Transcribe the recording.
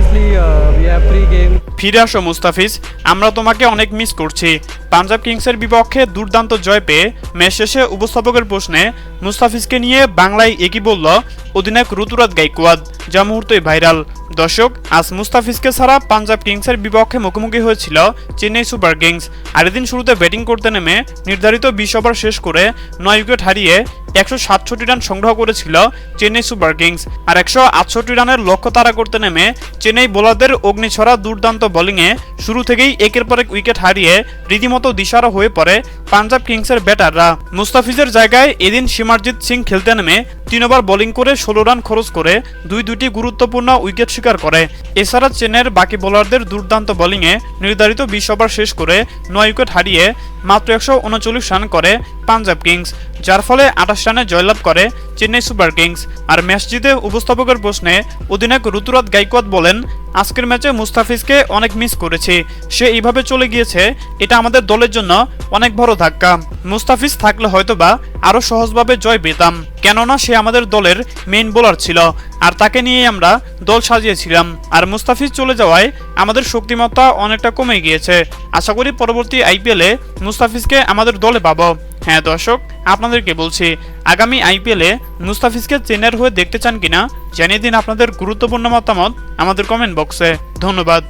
obviously uh, Mustafiz আমরা তোমাকে অনেক মিস করছি। পাঞ্জাব কিংসের বিপক্ষে দুর্দান্ত জয় পেয়ে ম্যাচ শেষে উপস্থাপকের প্রশ্নে মুস্তাফিজকে নিয়ে বাংলায় একই বলল অধিনায়ক ঋতুরাজ গাইকোয়াদ যা মুহূর্তেই ভাইরাল। দর্শক আজ মুস্তাফিজকে ছাড়া পাঞ্জাব কিংসের বিপক্ষে মুখোমুখি হয়েছিল চেন্নাই সুপার কিংস। আর এদিন শুরুতে ব্যাটিং করতে নেমে নির্ধারিত বিশ ওভার শেষ করে নয় উইকেট হারিয়ে একশো সাতষট্টি রান সংগ্রহ করেছিল চেন্নাই সুপার কিংস আর একশো আটষট্টি রানের লক্ষ্য তারা করতে নেমে চেন্নাই বোলারদের অগ্নিছড়া দুর্দান্ত বোলিংয়ে শুরু থেকেই একের পর এক উইকেট হারিয়ে রীতিমতো দিশারা হয়ে পড়ে পাঞ্জাব কিংসের ব্যাটাররা। মুস্তাফিজের জায়গায় এদিন সীমারজিৎ সিং খেলতে নেমে তিন ওভার বোলিং করে ষোলো রান খরচ করে দুই দুটি গুরুত্বপূর্ণ উইকেট শিকার করে। এছাড়া চেন্নাইয়ের বাকি বোলারদের দুর্দান্ত বোলিংয়ে নির্ধারিত বিশ ওভার শেষ করে নয় উইকেট হারিয়ে মাত্র একশো উনচল্লিশ রান করে পাঞ্জাব কিংস, যার ফলে আঠাশ রানে জয়লাভ করে চেন্নাই সুপার কিংস। আর ম্যাচ জিতে উপস্থাপকের প্রশ্নে অধিনায়ক ঋতুরাজ গাইকোয়াদ বলেন আজকের ম্যাচে মুস্তাফিজকে অনেক মিস করেছি। সে এইভাবে চলে গিয়েছে, এটা আমাদের দলের জন্য অনেক বড় ধাক্কা। মুস্তাফিজ থাকলে হয়তোবা আরও সহজভাবে জয় পেতাম। কেননা সে আমাদের দলের মেইন বোলার ছিল, আর তাকে নিয়ে আমরা দল সাজিয়েছিলাম। আর মুস্তাফিজ চলে যাওয়ায় আমাদের শক্তিমত্তা অনেকটা কমে গিয়েছে। আশা করি পরবর্তী আইপিএলে মুস্তাফিজকে আমাদের দলে পাবো। হ্যাঁ দর্শক, আপনাদেরকে বলছি, আগামী আইপিএলে মুস্তাফিজকে চেন্নাইয়ের হয়ে দেখতে চান কিনা, জানিয়ে দিন আপনাদের গুরুত্বপূর্ণ মতামত আমাদের কমেন্ট বক্সে ধন্যবাদ।